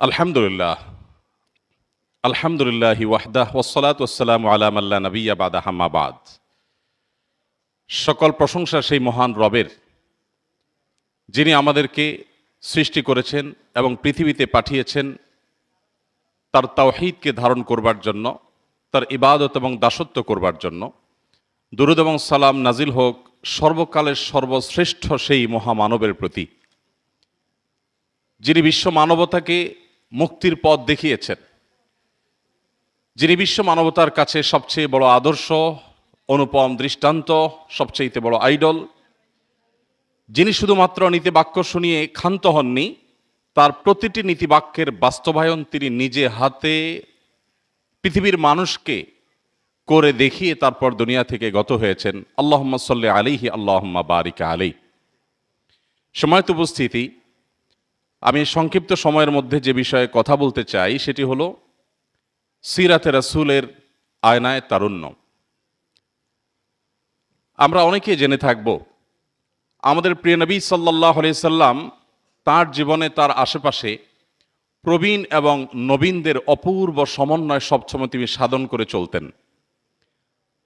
আলহামদুলিল্লাহ। আলহামদুলিল্লাহ ওয়াহদাহ ওসলাত ওসালাম আলাম আল্লাহ নবিয়া বাদা সকল প্রশংসা সেই মহান রবের, যিনি আমাদেরকে সৃষ্টি করেছেন এবং পৃথিবীতে পাঠিয়েছেন, তার তাওহিদকে ধারণ করবার জন্য, তার ইবাদত এবং দাসত্ব করবার জন্য। দুরুদ এবং সালাম নাজিল হোক, সর্বকালের সর্বশ্রেষ্ঠ সেই মহামানবের প্রতি, যিনি বিশ্ব মানবতাকে মুক্তির পথ দেখিয়েছেন। যিনি বিশ্ব মানবতার কাছে সবচেয়ে বড় আদর্শ, অনুপম দৃষ্টান্ত সবচেয়ে বড় আইডল, যিনি শুধুমাত্র নীতিবাক্য শুনিয়ে ক্ষান্ত হননি, তার প্রতিটি নীতিবাক্যের বাস্তবায়ন তিনি নিজে হাতে পৃথিবীর মানুষকে করে দেখিয়ে তারপর দুনিয়া থেকে গত হয়েছেন। আল্লাহম্মা সাল্লি আলিহি আল্লাহম্মা বারিকা আলী সময়ত উপস্থিতি আমি সংক্ষিপ্ত সময়ের মধ্যে যে বিষয়ে কথা বলতে চাই, সেটি হল সিরাতে রাসুলের আয়নায় তারুণ্য। আমরা অনেকে জেনে থাকব, আমাদের প্রিয় নবী সাল্লাহ সাল্লাম তার জীবনে তার আশেপাশে প্রবীণ এবং নবীনদের অপূর্ব সমন্বয় সবসময় তিনি সাধন করে চলতেন।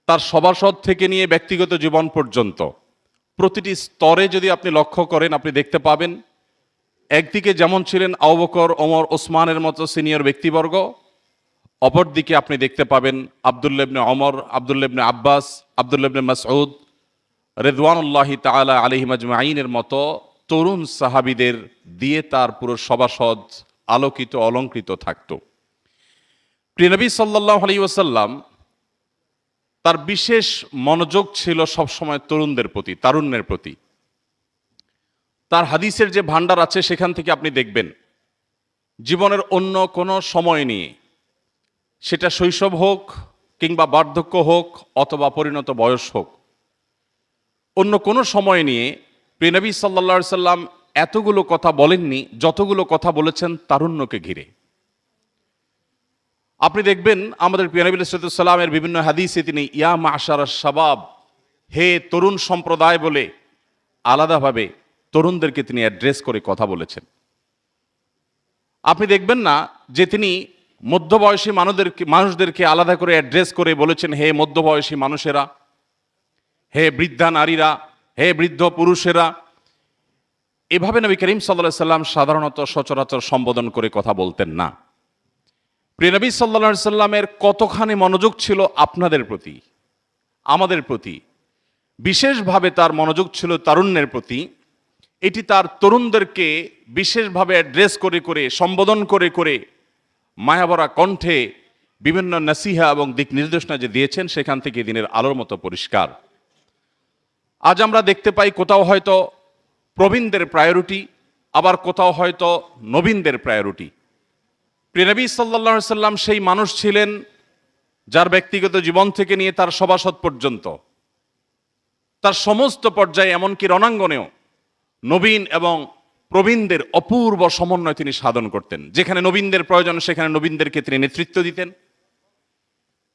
তার সভাসদ থেকে নিয়ে ব্যক্তিগত জীবন পর্যন্ত প্রতিটি স্তরে যদি আপনি লক্ষ্য করেন, আপনি দেখতে পাবেন একদিকে যেমন ছিলেন আউবকর ওমর, ওসমানের মতো সিনিয়র ব্যক্তিবর্গ, অপরদিকে আপনি দেখতে পাবেন আবদুল্লেবনে অমর আবদুল্লেবনে আব্বাস আবদুল্লেবনে মাসউদ, রেদওয়ানুল্লাহি তালা আলহিম আজমাইনের মতো তরুণ সাহাবিদের দিয়ে তার পুরো সভাসদ আলোকিত, অলঙ্কৃত থাকত। প্রিয়নবী সাল্লাহ আলী ওসাল্লাম তার বিশেষ মনোযোগ ছিল সবসময় তরুণদের প্রতি, তারুণ্যের প্রতি। তার হাদিসের যে ভান্ডার আছে সেখান থেকে আপনি দেখবেন, জীবনের অন্য কোনো সময় নিয়ে সেটা শৈশব হোক কিংবা বার্ধক্য হোক অথবা পরিণত বয়স হোক, অন্য কোনো সময় নিয়ে প্রিনবী সাল্লা সাল্লাম এতগুলো কথা বলেননি, যতগুলো কথা বলেছেন তারুণ্যকে ঘিরে। আপনি দেখবেন আমাদের পিয়ানবী সাল্লামের বিভিন্ন হাদিসে তিনি, ইয়া মাশার শাবাব, হে তরুণ সম্প্রদায় বলে আলাদাভাবে তরুণদেরকে তিনি অ্যাড্রেস করে কথা বলেছেন। আপনি দেখবেন না যে তিনি মধ্যবয়সী মানুষদেরকে মানুষদেরকে আলাদা করে অ্যাড্রেস করে বলেছেন, হে মধ্যবয়সী মানুষেরা, হে বৃদ্ধা নারীরা, হে বৃদ্ধ পুরুষেরা। এভাবে নবী করিম সাল্লা সাল্লাম সাধারণত সচরাচর সম্বোধন করে কথা বলতেন না। প্রিয়নবী সাল্লা সাল্লামের কতখানি মনোযোগ ছিল আপনাদের প্রতি, আমাদের প্রতি, বিশেষভাবে তার মনোযোগ ছিল তারুণ্যের প্রতি। এটি তার তরুণদেরকে বিশেষভাবে অ্যাড্রেস করে করে, সম্বোধন করে করে মায়াবরা কণ্ঠে বিভিন্ন নাসিহা এবং দিক নির্দেশনা যে দিয়েছেন, সেখান থেকে দিনের আলোর মতো পরিষ্কার। আজ আমরা দেখতে পাই কোথাও হয়তো প্রবীণদের প্রায়োরিটি আবার কোথাও হয়তো নবীনদের প্রায়োরিটি প্রিয়নবী সাল্লা সাল্লাম সেই মানুষ ছিলেন যার ব্যক্তিগত জীবন থেকে নিয়ে তার সভাসদ পর্যন্ত। তার সমস্ত পর্যায়ে এমনকি রণাঙ্গনেও নবীন এবং প্রবীণদের অপূর্ব সমন্বয় তিনি সাধন করতেন। যেখানে নবীনদের প্রয়োজন, সেখানে নবীনদেরকে তিনি নেতৃত্ব দিতেন।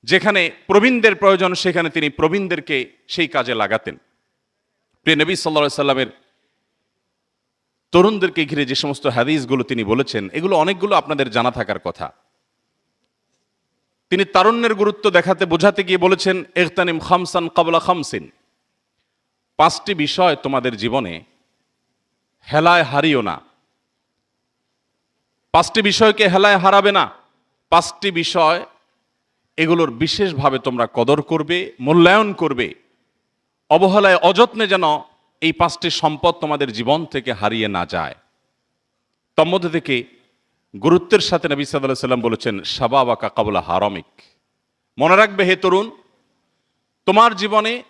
যেখানে প্রবীণদের প্রয়োজন, সেখানে তিনি প্রবীণদেরকে সেই কাজে লাগাতেন। প্রিয় নবী সাল্লা সাল্লামের তরুণদেরকে ঘিরে যে সমস্ত হাদিসগুলো তিনি বলেছেন, এগুলো অনেকগুলো আপনাদের জানা থাকার কথা। তিনি তারুণ্যের গুরুত্ব দেখাতে, বোঝাতে গিয়ে বলেছেন এখতানিম খামসান কাবলা খামসিন। পাঁচটি বিষয় তোমাদের জীবনে হেলায় হারিও না। পাঁচটি বিষয়কে হেলায় হারাবে না। পাঁচটি বিষয় এগুলোর বিশেষভাবে তোমরা কদর করবে, মূল্যায়ন করবে। অবহেলায় অযত্নে যেন এই পাঁচটি সম্পদ তোমাদের জীবন থেকে হারিয়ে না যায়। তন্মধ্যে থেকে গুরুত্বের সাথে নবী সাল্লাহ সাল্লাম বলেছেন সাবা বা কাবুলা হারমিক। মনে রাখবে হে তরুণ, তোমার জীবনে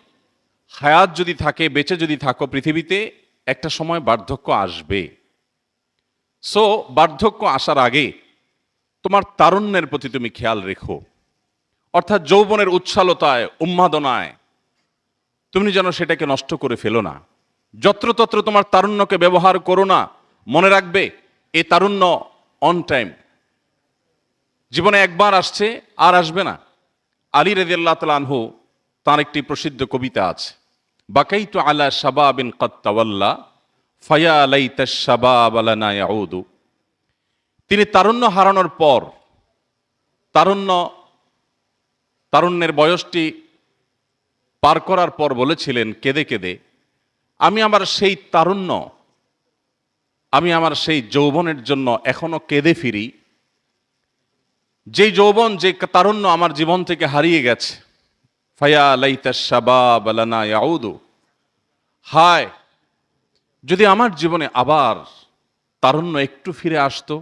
হায়াত যদি থাকে, বেঁচে যদি থাকো পৃথিবীতে একটা সময় বার্ধক্য আসবে। সো বার্ধক্য আসার আগে তোমার তারুণ্যের প্রতি তুমি খেয়াল রেখো। অর্থাৎ যৌবনের উচ্ছালতায়, উন্মাদনায় তুমি যেন সেটাকে নষ্ট করে ফেলো না। যত্রতত্র তোমার তারুণ্যকে ব্যবহার করো না, মনে রাখবে এ তারুণ্য অন টাইম জীবনে একবার আসছে, আর আসবে না। আলী রেদিয়াল্লাহ তালানহু তার একটি প্রসিদ্ধ কবিতা আছে। বাকাইতু আলা শাবাবিন কত্তাওয়াল্লা ফায়া আলাইতা শাবাব আলানা ইয়াউদু। তিনি তারুণ্য হারানোর পর, তারুণ্য, তারুণ্যের বয়সটি পার করার পর বলেছিলেন, কেঁদে কেঁদে, আমি আমার সেই তারুণ্য, আমি আমার সেই যৌবনের জন্য এখনও কেঁদে ফিরি। যেই যৌবন, যে তারুণ্য আমার জীবন থেকে হারিয়ে গেছে ফায়া লাইতা শাবাব লানা ইয়াউদু। হায়, যদি আমার জীবনে আবার তারুণ্য একটু ফিরে আসতো।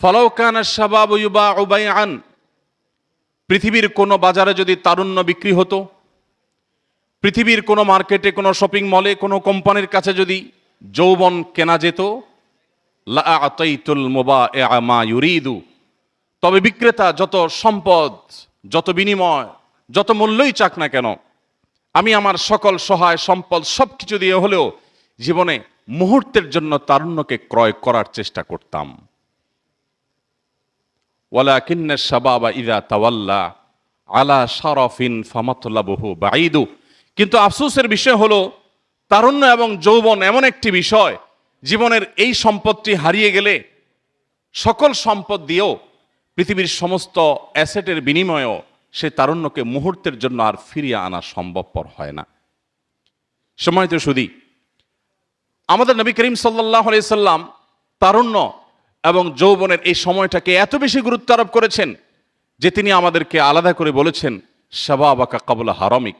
ফলাও কানা শাবাব ইউবা আন পৃথিবীর কোনো বাজারে যদি তারুণ্য বিক্রি হতো, পৃথিবীর কোনো মার্কেটে, কোনো শপিং মলে, কোনো কোম্পানির কাছে যদি যৌবন কেনা যেত লাআতাইতুল মুবাইআ ইউরিদু। তবে বিক্রেতা যত সম্পদ যত বিনিময়, যত মূল্যই চাক না কেন, আমি আমার সকল সহায়, সম্পদ সব কিছু দিয়ে হলেও জীবনে মুহূর্তের জন্য তারুণ্যকে ক্রয় করার চেষ্টা করতাম। ওয়ালাকিন্না শাবাবা ইদা তাওয়াল্লা আলা শারফিন ফামাতলাবহু বাঈদু। কিন্তু আফসোসের বিষয় হলো, তারুণ্য এবং যৌবন এমন একটি বিষয়, জীবনের এই সম্পদটি হারিয়ে গেলে সকল সম্পদ দিয়েও পৃথিবীর সমস্ত অ্যাসেটের বিনিময়েও সে তারুণ্যকে মুহূর্তের জন্য আর ফিরিয়ে আনা সম্ভবপর হয় না। সময় তো শুধু আমাদের নবী করিম সাল্লাহ সাল্লাম তারুণ্য এবং যৌবনের এই সময়টাকে এত বেশি গুরুত্ব আরোপ করেছেন যে তিনি আমাদেরকে আলাদা করে বলেছেন, শাবাবাকা কাবুলা হারমিক।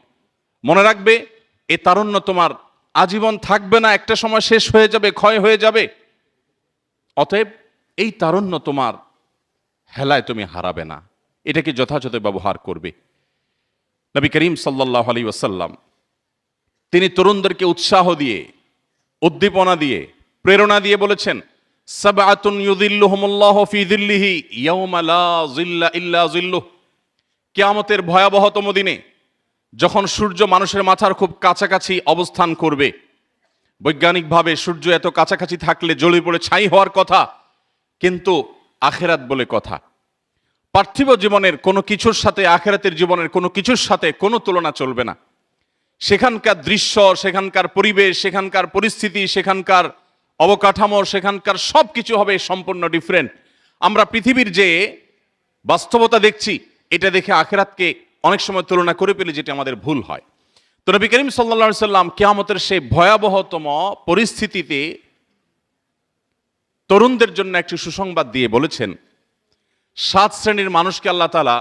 মনে রাখবে, এ তারুণ্য তোমার আজীবন থাকবে না, একটা সময় শেষ হয়ে যাবে, ক্ষয় হয়ে যাবে। অতএব এই তারুণ্য তোমার হেলায় তুমি হারাবে না। এটাকে যথাযথ ব্যবহার করবে? নবী করিম সাল্লাহ আলী ওসাল্লাম তিনি তরুণদেরকে উৎসাহ দিয়ে, উদ্দীপনা দিয়ে, প্রেরণা দিয়ে বলেছেন কিয়ামতের ভয়াবহতম দিনে যখন সূর্য মানুষের মাথার খুব কাছাকাছি অবস্থান করবে, বৈজ্ঞানিকভাবে সূর্য এত কাছাকাছি থাকলে জ্বলে পড়ে ছাই হওয়ার কথা, কিন্তু আখেরাত বলে কথা। পার্থিব জীবনের কোনো কিছুর সাথে, আখেরাতের জীবনের কোনো কিছুর সাথে কোনো তুলনা চলবে না। সেখানকার দৃশ্য, সেখানকার পরিবেশ, সেখানকার পরিস্থিতি, সেখানকার অবকাঠামো, সেখানকার সব কিছু হবে সম্পূর্ণ ডিফারেন্ট আমরা পৃথিবীর যে বাস্তবতা দেখছি, এটা দেখে আখেরাতকে অনেক সময় তুলনা করে পেলে যেটা আমাদের ভুল হয়। তো নবী করিম সাল্লা সাল্লাম কেয়ামতের সেই ভয়াবহতম পরিস্থিতিতে তরুণদের জন্য একটি সুসংবাদ দিয়ে বলেছেন, সাত শ্রেণির মানুষকে আল্লাহ তালা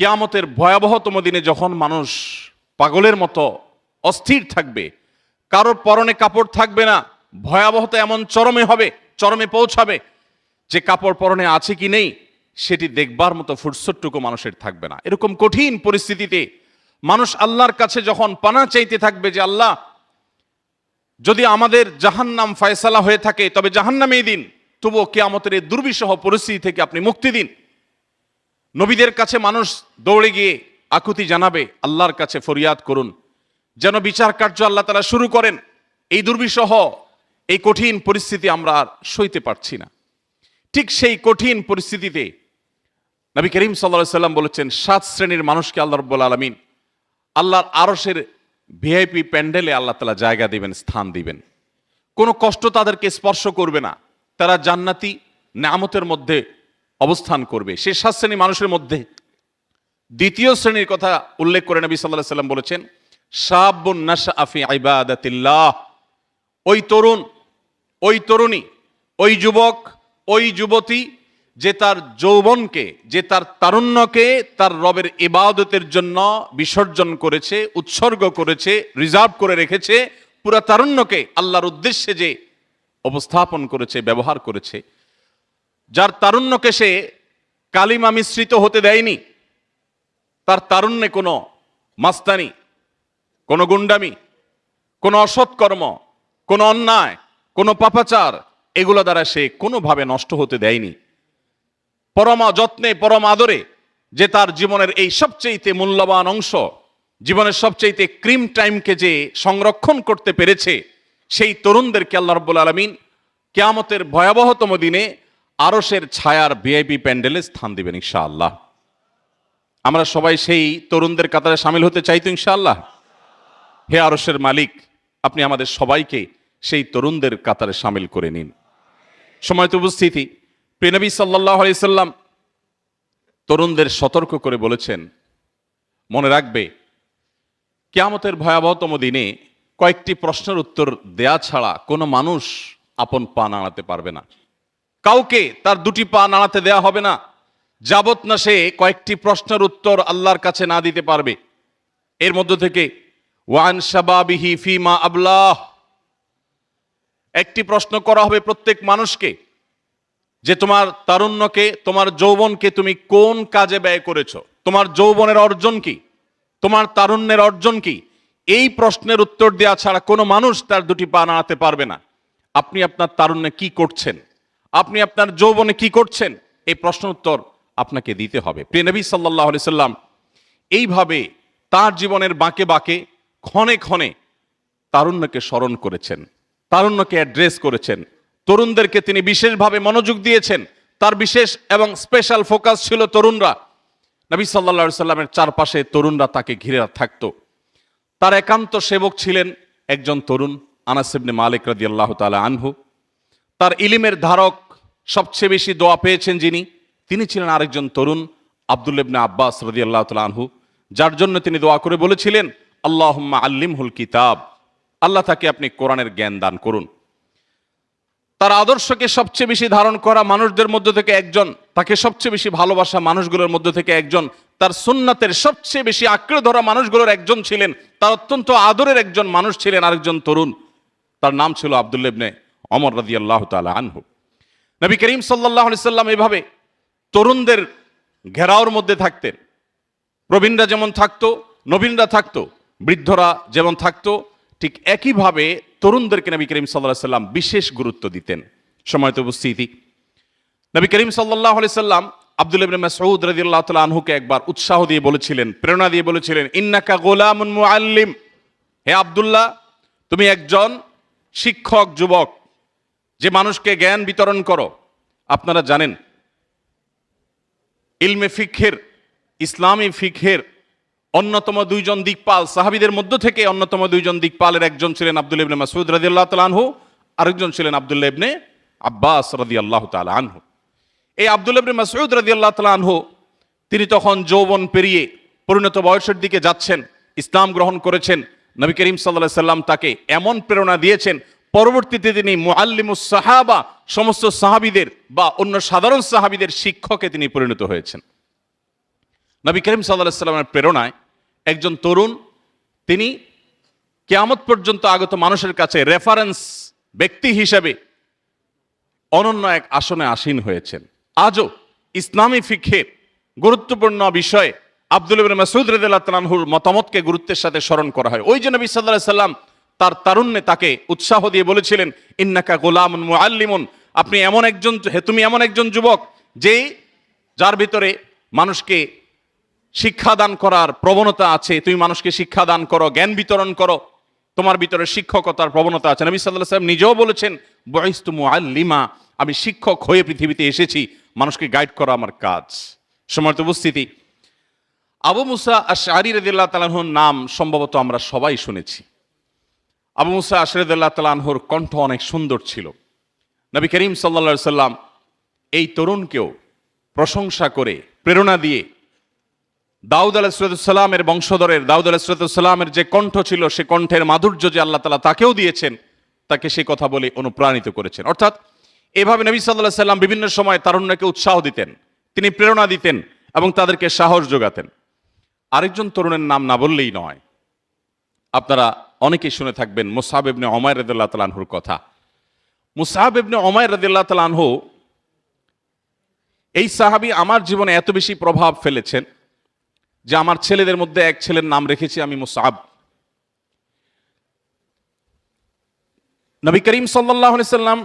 কেয়ামতের ভয়াবহতম দিনে যখন মানুষ পাগলের মতো অস্থির থাকবে, কারোর পরনে কাপড় থাকবে না, ভয়াবহতা এমন চরমে হবে, চরমে পৌঁছাবে, যে কাপড় পরনে আছে কি নেই, সেটি দেখবার মতো ফুটসটটুকু মানুষের থাকবে না। এরকম কঠিন পরিস্থিতিতে মানুষ আল্লাহর কাছে যখন পানা চাইতে থাকবে যে, আল্লাহ যদি আমাদের জাহান্নাম ফয়সালা হয়ে থাকে, তবে জাহান্নামেই দিন। তবুও কেয়ামতের এই দুর্বিষহ পরিস্থিতি থেকে আপনি মুক্তি দিন। নবীদের কাছে মানুষ দৌড়ে গিয়ে আকুতি জানাবে, আল্লাহর কাছে ফরিয়াদ করুন। যেন বিচার কার্য আল্লাহ তারা শুরু করেন, এই দুর্বিষহ, এই কঠিন পরিস্থিতি আমরা আর সইতে পারছি না। ঠিক সেই কঠিন পরিস্থিতিতে নবী করিম সাল্লা সাল্লাম বলেছেন, সাত শ্রেণির মানুষকে আল্লাহ রব্বুল আলমিন, আল্লাহর আরসের ভিআইপি প্যান্ডেলে আল্লাহ তালা জায়গা দিবেন, স্থান দিবেন। কোনো কষ্ট তাদেরকে স্পর্শ করবে না। তারা জান্নাতি নামতের মধ্যে অবস্থান করবে। সে সাত শ্রেণি মানুষের মধ্যে দ্বিতীয় শ্রেণির কথা উল্লেখ করে নবী সাল্লাহ সাল্লাম বলেছেন শাবুন নাশা আফি আইবাদাতিল্লাহ ওই তরুণ, ওই তরুণী, ওই যুবক, ওই যুবতী যে তার যৌবনকে, যে তার তারুণ্যকে তার রবের ইবাদতের জন্য বিসর্জন করেছে, উৎসর্গ করেছে, রিজার্ভ করে রেখেছে, পুরা তারুণ্যকে আল্লাহর উদ্দেশ্যে যে উপস্থাপন করেছে, ব্যবহার করেছে, যার তারুণ্যকে সে কালিমা মিশ্রিত হতে দেয়নি, তার তারুণ্যে কোনো মাস্তানি, কোনো গুন্ডামি, কোনো অসৎকর্ম, কোনো অন্যায়, কোনো পাপাচার, এগুলো দ্বারা সে কোনোভাবে নষ্ট হতে দেয়নি। পরমা যত্নে, পরম আদরে, যে তার জীবনের এই সবচেয়েতে মূল্যবান অংশ, জীবনের সবচেয়েতে ক্রিম টাইমকে যে সংরক্ষণ করতে পেরেছে, সেই তরুণদেরকে আল্লাহ রব্বুল আলমিন কেয়ামতের ভয়াবহতম দিনে আরসের ছায়ার ভিআইপি প্যান্ডেলে স্থান দিবেন ইনশাআল্লাহ। আমরা সবাই সেই তরুণদের কাতারে সামিল হতে চাই চাইতো ইনশাআল্লাহ। হে আরসের মালিক, আপনি আমাদের সবাইকে সেই তরুণদের কাতারে সামিল করে নিন। সময় তো উপস্থিতি। প্রেনবী সাল্লাহ আলাইসাল্লাম তরুণদের সতর্ক করে বলেছেন, মনে রাখবে, কেয়ামতের ভয়াবহতম দিনে কয়েকটি প্রশ্নের উত্তর দেয়া ছাড়া কোনো মানুষ আপন পা নাড়াতে পারবে না। কাউকে তার দুটি পা নাড়াতে দেয়া হবে না। যাবত না সে কয়েকটি প্রশ্নের উত্তর আল্লাহর কাছে না দিতে পারবে। এর মধ্য থেকে, ওয়ান ফিমা আবলাহ, একটি প্রশ্ন করা হবে প্রত্যেক মানুষকে যে তোমার তারুণ্যকে, তোমার যৌবনকে তুমি কোন কাজে ব্যয় করেছ? তোমার যৌবনের অর্জন কি? তোমার তারুণ্যের অর্জন কি? এই প্রশ্নের উত্তর দেওয়া ছাড়া কোনো মানুষ তার দুটি পা নাড়াতে পারবে না। আপনি আপনার তারুণ্যে কি করছেন? আপনি আপনার যৌবনে কি করছেন? এই প্রশ্ন উত্তর আপনাকে দিতে হবে। প্রিয় নবী সাল্লাহ সাল্লাম এইভাবে তার জীবনের বাঁকে বাঁকে, ক্ষণে ক্ষণে তারুণ্যকে স্মরণ করেছেন, তারুণ্যকে অ্যাড্রেস করেছেন। তরুণদেরকে তিনি বিশেষভাবে মনোযোগ দিয়েছেন। তার বিশেষ এবং স্পেশাল ফোকাস ছিল তরুণরা। নবী সাল্লা সাল্লামের চারপাশে তরুণরা তাকে ঘিরে থাকত। তার একান্ত সেবক ছিলেন একজন তরুণ আনাসিবনে মালিক রাদি আল্লাহ তালা আনহু। তার ইলিমের ধারক সবচেয়ে বেশি দোয়া পেয়েছেন যিনি। তিনি ছিলেন আরেকজন তরুণ আবদুল্লেবনে আব্বাস রদি আল্লাহ তালা আনহু, যার জন্য তিনি দোয়া করে বলেছিলেন, আল্লাহম্মা আল্লিমহুল কিতাব। আল্লাহ তাকে আপনি কোরআনের জ্ঞান দান করুন। তার আদর্শকে সবচেয়ে বেশি ধারণ করা মানুষদের মধ্য থেকে একজন, তাকে সবচেয়ে বেশি ভালোবাসা মানুষগুলোর মধ্য থেকে একজন, তার সুন্নাতের সবচেয়ে বেশি আঁকড়ে ধরা মানুষগুলোর একজন ছিলেন, তার অত্যন্ত আদরের একজন মানুষ ছিলেন আরেকজন তরুণ। তার নাম ছিল আবদুল্লেবনে অমর রাদি আল্লাহ তালা আনহু। নবী করিম সাল্লাহ সাল্লাম এভাবে তরুণদের ঘেরাওর মধ্যে থাকতেন। প্রবীণরা যেমন থাকতো, নবীনরা থাকতো, বৃদ্ধরা যেমন থাকতো ঠিক একইভাবে তরুণদেরকে নবী করিম সাল্লাহ সাল্লাম বিশেষ গুরুত্ব দিতেন। সময়ত উপস্থিতি। নবী করিম সাল্লাহ সাল্লাম আব্দুল ইবনে মাসউদ রাদিয়াল্লাহু তাআলা আনহুকে একবার উৎসাহ দিয়ে বলেছিলেন, প্রেরণা দিয়ে বলেছিলেন, ইন্নাকা গোলামুন মুআল্লিম। হে আব্দুল্লাহ, তুমি একজন শিক্ষক, যুবক, যে মানুষকে জ্ঞান বিতরণ করো। আপনারা জানেন, ইলমে ফিকহের, ইসলামী ফিকহের অন্যতম দুইজন দিকপাল সাহাবিদের মধ্য থেকে অন্যতম দুইজন দিকপালের একজন ছিলেন আব্দুল ইবনে মাসুদ রাজি আল্লাহ আনহু, আরেকজন ছিলেন আব্দুল্লাহ ইবনে আব্বাস রাদি আল্লাহ তালা আনহু। এই আব্দুল ইবনে মাসুদ রাদি আল্লাহ তালা আনহু, তিনি তখন যৌবন পেরিয়ে পরিণত বয়সের দিকে যাচ্ছেন, ইসলাম গ্রহণ করেছেন। নবী করিম সাল্লাহ সাল্লাম তাকে এমন প্রেরণা দিয়েছেন, পরবর্তীতে তিনি মুআল্লিমুস সাহাবা, সমস্ত সাহাবিদের বা অন্য সাধারণ সাহাবিদের শিক্ষকে তিনি পরিণত হয়েছেন। নবী করিম সাল্লাহ সাল্লামের প্রেরণায় একজন তরুণ, তিনি কেয়ামত পর্যন্ত আগত মানুষের কাছে রেফারেন্স ব্যক্তি হিসেবে অনন্য এক আসনে আসীন হয়েছেন। আজও ইসলামী ফিক্ষের গুরুত্বপূর্ণ বিষয়ে আব্দুল ইবনে মাসুদ রাদিয়াল্লাহু তাআলাহুর মতামতকে গুরুত্বের সাথে স্মরণ করা হয়। ওই জন্য আলাইহি সাল্লাম তার তারুণ্যে তাকে উৎসাহ দিয়ে বলেছিলেন, ইন্নাকা গোলামুন মুআল্লিমুন। আপনি এমন একজন তুমি এমন একজন যুবক যে যার ভিতরে মানুষকে শিক্ষাদান করার প্রবণতা আছে, তুমি মানুষকে শিক্ষা দান করো, জ্ঞান বিতরণ করো, তোমার ভিতরে শিক্ষকতার প্রবণতা আছে। নবী সাল্লাহ সাল্লাম নিজেও বলেছেন বয়স্তু মুআল্লিমা আমি শিক্ষক হয়ে পৃথিবীতে এসেছি, মানুষকে গাইড করা আমার কাজ। সমর্থ উপস্থিতি, আবু মুসা আশারি রদিল্লাহ তালাহুর নাম সম্ভবত আমরা সবাই শুনেছি। আবু মুসা আশরদুল্লাহ তালাহুর কণ্ঠ অনেক সুন্দর ছিল। নবী করিম সাল্লা সাল্লাম এই তরুণকেও প্রশংসা করে, প্রেরণা দিয়ে দাউদ আলাহিসামের বংশধরের, দাউদ আলাহিসামের যে কণ্ঠ ছিল, সে কণ্ঠের মাধুর্য যে আল্লাহ তালা তাকেও দিয়েছেন, তাকে সে কথা বলে অনুপ্রাণিত করেছেন। অর্থাৎ এভাবে নবী সাল্লাহ সাল্লাম বিভিন্ন সময় তারুণ্যকে উৎসাহ দিতেন, তিনি প্রেরণা দিতেন এবং তাদেরকে সাহস যোগাতেন। আরেকজন তরুণের নাম না বললেই নয়। আপনারা অনেকেই শুনে থাকবেন মুসাহাব অমায় রদুল্লাহ তালানহুর কথা। মুসাহাব অমায় রদুল্লাহ তালানহু এই সাহাবি আমার জীবনে এত বেশি প্রভাব ফেলেছেন যে আমার ছেলেদের মধ্যে এক ছেলের নাম রেখেছি আমি মুসাব। নবী করিম সাল্লাহ সাল্লাম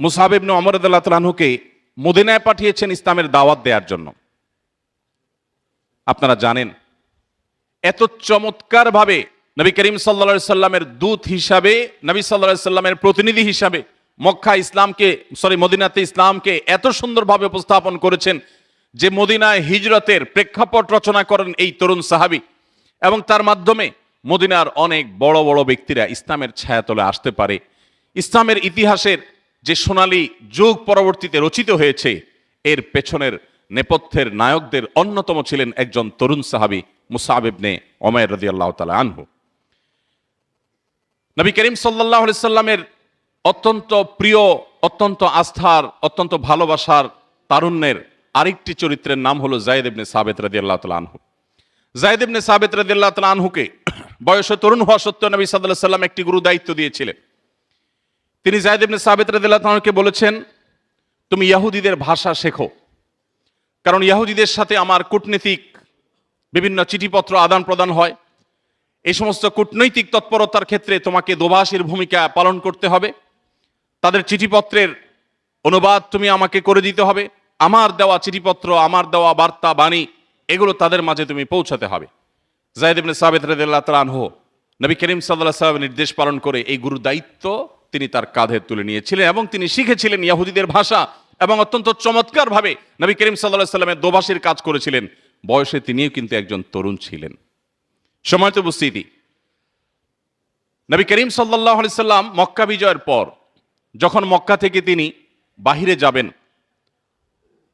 মুসাহাব ইবনে অমরদুল্লাহ তালাহুকে মদিনায় পাঠিয়েছেন ইসলামের দাওয়াত দেওয়ার জন্য। আপনারা জানেন, এত চমৎকার ভাবে নবী করিম সাল্লা সাল্লামের দূত হিসাবে, নবী সাল্লা সাল্লামের প্রতিনিধি হিসাবে মক্কা ইসলামকে, সরি, মদিনাতে ইসলামকে এত সুন্দরভাবে উপস্থাপন করেছেন যে মদিনায় হিজরতের প্রেক্ষাপট রচনা করেন এই তরুণ সাহাবি, এবং তার মাধ্যমে মদিনার অনেক বড় বড় ব্যক্তিরা ইসলামের ছায়াতলে আসতে পারে। ইসলামের ইতিহাসের যে সোনালী যুগ পরবর্তীতে রচিত হয়েছে, এর পেছনের নেপথ্যের নায়কদের অন্যতম ছিলেন একজন তরুণ সাহাবি মুসাবিবনে ওমের রদি আল্লাহ তালা আনহু। নবী করিম সাল্লাহ সাল্লামের অত্যন্ত প্রিয়, অত্যন্ত আস্থার, অত্যন্ত ভালোবাসার তারুণ্যের আরেকটি চরিত্রের নাম হলো জায়দ ইবনে সাবেত রাদি আল্লাহ তালা আনহু। জায়দ ইবনে সাবেত রাদি আল্লাহ তালা আনহুকে বয়সে তরুণ হওয়া সত্ত্বেও নবী সাল্লাহ সাল্লাম একটি গুরু দায়িত্ব দিয়েছিলেন। তিনি জায়দ ইবনে সাবেত রাদি আল্লাহ তালাকে বলেছেন, তুমি ইয়াহুদিদের ভাষা শেখো। কারণ ইয়াহুদিদের সাথে আমার কূটনীতিক বিভিন্ন চিঠিপত্র আদান প্রদান হয়। এই সমস্ত কূটনৈতিক তৎপরতার ক্ষেত্রে তোমাকে দোভাষীর ভূমিকা পালন করতে হবে। তাদের চিঠিপত্রের অনুবাদ তুমি আমাকে করে দিতে হবে। আমার দেওয়া চিঠিপত্র, আমার দেওয়া বার্তা, বাণী, এগুলো তাদের মাঝে তুমি পৌঁছাতে হবে। জায়দ ইবনে সাবেত রাদিয়াল্লাহু তাআলা নবী করিম সাল্লাল্লাহু আলাইহি নির্দেশ পালন করে এই গুরু দায়িত্ব তিনি তার কাঁধে তুলে নিয়েছিলেন এবং তিনি শিখেছিলেন ইয়াহুদিদের ভাষা এবং অত্যন্ত চমৎকারভাবে নবী করিম আলাইহি সাল্লামের দোভাষীর কাজ করেছিলেন। বয়সে তিনিও কিন্তু একজন তরুণ ছিলেন। সময়ত উপস্থিতি। নবী করিম সাল্লাহ সাল্লাম মক্কা বিজয়ের পর, যখন মক্কা থেকে তিনি বাহিরে যাবেন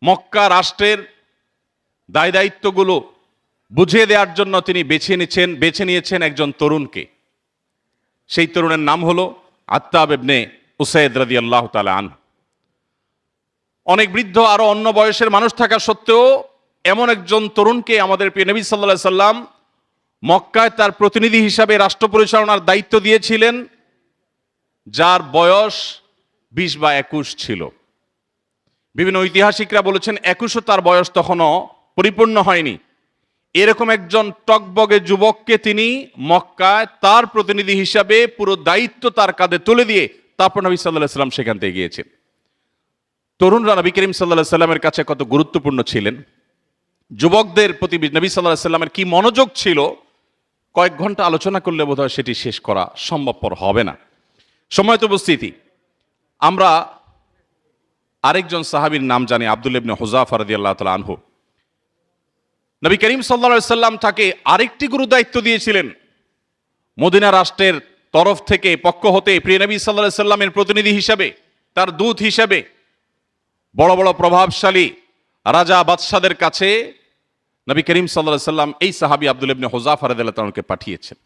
মক্কা রাষ্ট্রের দায় দায়িত্বগুলো বুঝিয়ে দেওয়ার জন্য তিনি বেছে নিয়েছেন বেছে নিয়েছেন একজন তরুণকে। সেই তরুণের নাম হলো আত্তাব ইবনে উসাইদ রাদি আল্লাহ তালা আন অনেক বৃদ্ধ আরও অন্য বয়সের মানুষ থাকা সত্ত্বেও এমন একজন তরুণকে আমাদের প্রিয় নবী সাল্লাহ সাল্লাম মক্কায় তার প্রতিনিধি হিসাবে রাষ্ট্র পরিচালনার দায়িত্ব দিয়েছিলেন, যার বয়স বিশ বা একুশ ছিল। বিভিন্ন ঐতিহাসিকরা বলেছেন একুশও তার বয়স তখনও পরিপূর্ণ হয়নি। এরকম একজন টকবগে যুবককে তিনি মক্কায় তার প্রতিনিধি হিসাবে পুরো দায়িত্ব তার কাঁধে তুলে দিয়ে তারপর নবী সাল্লাহ সাল্লাম সেখান থেকে গিয়েছেন। তরুণরা নবী করিম সাল্লাহ সাল্লামের কাছে কত গুরুত্বপূর্ণ ছিলেন। যুবকদের প্রতি নবী সাল্লাহ সাল্লামের কি মনোযোগ ছিল, কয়েক ঘণ্টা আলোচনা করলে বোধহয় সেটি শেষ করা সম্ভবপর হবে না। সময়ত উপস্থিতি। আমরা আরেকজন সাহাবীর নাম জানে আব্দুল ইবনে হুজাফা আল্লাহ তাআলা আনহু। নবী করিম সাল্লাল্লাহু সাল্লাম তাকে আরেকটি গুরু দায়িত্ব দিয়েছিলেন। মদিনা রাষ্ট্রের তরফ থেকে পক্ষ হতে প্রিয় নবী সাল্লাল্লাহু সাল্লামের প্রতিনিধি হিসাবে, তার দূত হিসাবে বড় বড় প্রভাবশালী রাজা বাদশাদের কাছে নবী করিম সাল্লাহ সাল্লাম এই সাহাবি আব্দুল ইবনে হোজাফা রাদিয়াল্লাহু পাঠিয়েছেন।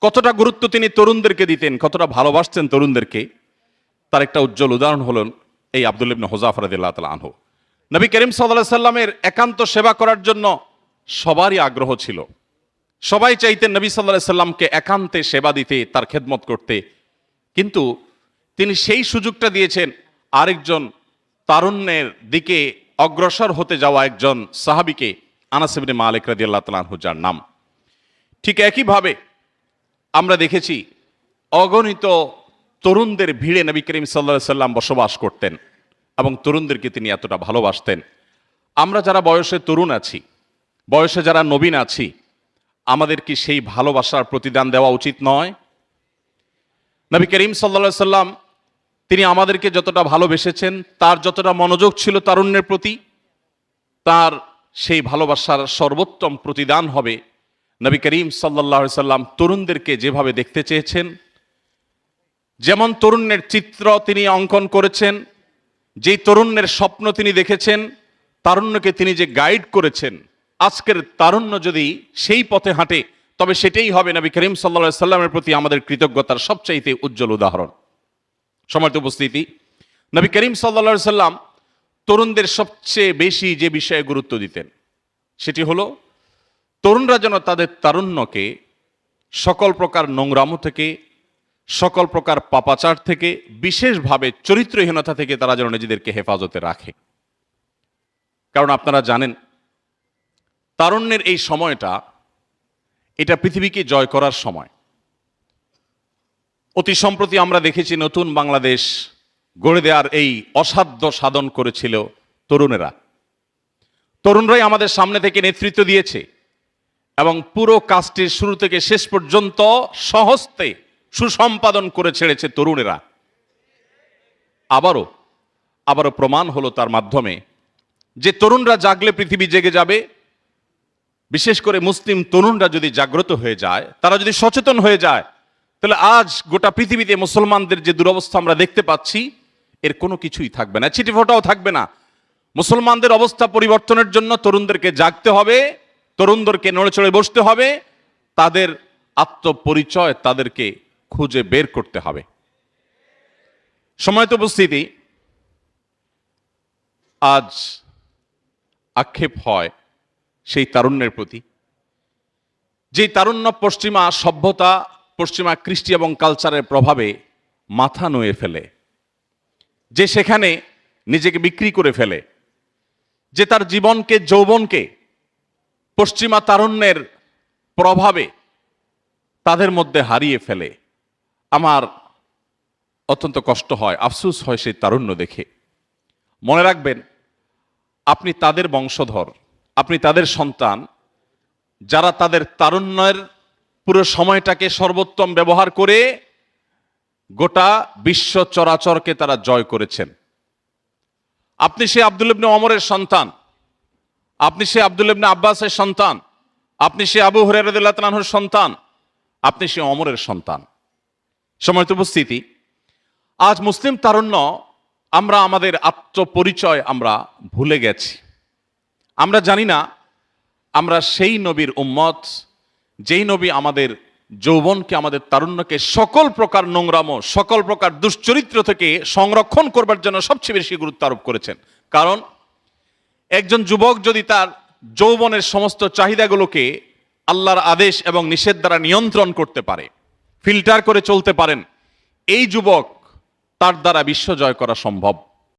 কতটা গুরুত্ব তিনি তরুণদেরকে দিতেন, কতটা ভালোবাসতেন তরুণদেরকে, তার একটা উজ্জ্বল উদাহরণ হলেন এই আব্দুল ইবনে হোজাফা রাদিয়াল্লাহু তাআলা আনহু। নবী করিম সাল্লাল্লাহু সাল্লামের একান্ত সেবা করার জন্য সবারই আগ্রহ ছিল। সবাই চাইতেন নবী সাল্লাহ সাল্লামকে একান্তে সেবা দিতে, তার খেদমত করতে। কিন্তু তিনি সেই সুযোগটা দিয়েছেন, আরেকজন তারুণ্যের দিকে অগ্রসর হতে যাওয়া একজন সাহাবিকে আনাসিবিনে মালিক রাদি আল্লাহ তালাহু যার নাম। ঠিক একইভাবে আমরা দেখেছি, অগণিত তরুণদের ভিড়ে নবী করিম সাল্লা সাল্লাম বসবাস করতেন এবং তরুণদেরকে তিনি এতটা ভালোবাসতেন। আমরা যারা বয়সে তরুণ আছি, বয়সে যারা নবীন আছি, আমাদের কি সেই ভালোবাসার প্রতিদান দেওয়া উচিত নয়? নবী করিম সাল্লা সাল্লাম তিনি আমাদেরকে যতটা ভালোবেসেছেন, তার যতটা মনোযোগ ছিল তারুণ্যের প্রতি, তার সেই ভালোবাসার সর্বোত্তম প্রতিদান হবে নবী করিম সাল্লাহ সাল্লাম তরুণদেরকে যেভাবে দেখতে চেয়েছেন যেমন তরুণের চিত্র তিনি অঙ্কন করেছেন, যেই তরুণের স্বপ্ন তিনি দেখেছেন, তারুণ্যকে তিনি যে গাইড করেছেন, আজকের তারুণ্য যদি সেই পথে হাঁটে, তবে সেটাই হবে নবী করিম সাল্লা সাল্লামের প্রতি আমাদের কৃতজ্ঞতার সবচাইতে উজ্জ্বল উদাহরণ। সমর্থ উপস্থিতি, নবী করিম সাল্লা সাল্লাম তরুণদের সবচেয়ে বেশি যে বিষয়ে গুরুত্ব দিতেন, সেটি হলো তরুণরা যেন তাদের তারুণ্যকে সকল প্রকার নোংরামো থেকে সকল প্রকার পাপাচার থেকে, বিশেষভাবে চরিত্রহীনতা থেকে তারা যেন নিজেদেরকে হেফাজতে রাখে। কারণ আপনারা জানেন, তারুণ্যের এই সময়টা, এটা পৃথিবীকে জয় করার সময়। অতি সম্প্রতি আমরা দেখেছি নতুন বাংলাদেশ গড়ে দেওয়ার এই অসাধ্য সাধন করেছিল তরুণেরা। তরুণরাই আমাদের সামনে থেকে নেতৃত্ব দিয়েছে এবং পুরো কাজটির শুরু থেকে শেষ পর্যন্ত সহস্তে সুসম্পাদন করে ছেড়েছে তরুণেরা। আবারও আবারও প্রমাণ হলো তার মাধ্যমে যে তরুণরা জাগলে পৃথিবী জেগে যাবে, বিশেষ করে মুসলিম তরুণরা যদি জাগ্রত হয়ে যায়, তারা যদি সচেতন হয়ে যায়, তাহলে আজ গোটা পৃথিবীতে মুসলমানদের যে দুরবস্থা আমরা দেখতে পাচ্ছি, এর কোনো কিছুই থাকবে না চিঠিফোটাও থাকবে না। মুসলমানদের অবস্থা পরিবর্তনের জন্য তরুণদেরকে জাগতে হবে, তরুণদেরকে নড়ে চড়ে বসতে হবে, তাদের আত্মপরিচয় তাদেরকে খুঁজে বের করতে হবে। সময়ত উপস্থিতি। আজ আক্ষেপ হয় সেই তারুণ্যের প্রতি। যেই তারুণ্য পশ্চিমা সভ্যতা, পশ্চিমা কৃষ্টি এবং কালচারের প্রভাবে মাথা নুয়ে ফেলে। যে সেখানে নিজেকে বিক্রি করে ফেলে। যে তার জীবনকে, যৌবনকে পশ্চিমা তারুণ্যের প্রভাবে তাদের মধ্যে হারিয়ে ফেলে। অত্যন্ত কষ্ট হয়, আফসুস হয় সেই তারুণ্য দেখে। মনে রাখবেন, আপনি তাদের বংশধর, আপনি তাদের সন্তান, যারা তাদের তারুণ্যের পুরো সময়টাকে সর্বোত্তম ব্যবহার করে গোটা বিশ্ব চরাচরকে তারা জয় করেছেন। আপনি সে আব্দুল ইবনে অমরের সন্তান, আপনি সে আব্দুল ইবনে আব্বাসের সন্তান, আপনি সে আবু হরেরদুল্লাহর সন্তান, আপনি সে অমরের সন্তান। সময় উপস্থিতি, আজ মুসলিম তারুণ্য আমরা, আমাদের আত্মপরিচয় আমরা ভুলে গেছি। আমরা জানি না, আমরা সেই নবীর উম্মত, যেই নবী আমাদের যৌবনকে, আমাদের তারুণ্যকে সকল প্রকার নোংরামো, সকল প্রকার দুশ্চরিত্র থেকে সংরক্ষণ করবার জন্য সবচেয়ে বেশি গুরুত্ব আরোপ করেছেন। কারণ, একজন যুবক যদি তার যৌবনের সমস্ত চাহিদাগুলোকে আল্লাহর আদেশ এবং নিষেধ দ্বারা নিয়ন্ত্রণ করতে পারে ফিল্টার করে চলতে পারেন। এই যুবক তার দ্বারা বিশ্ব জয় করা সম্ভব।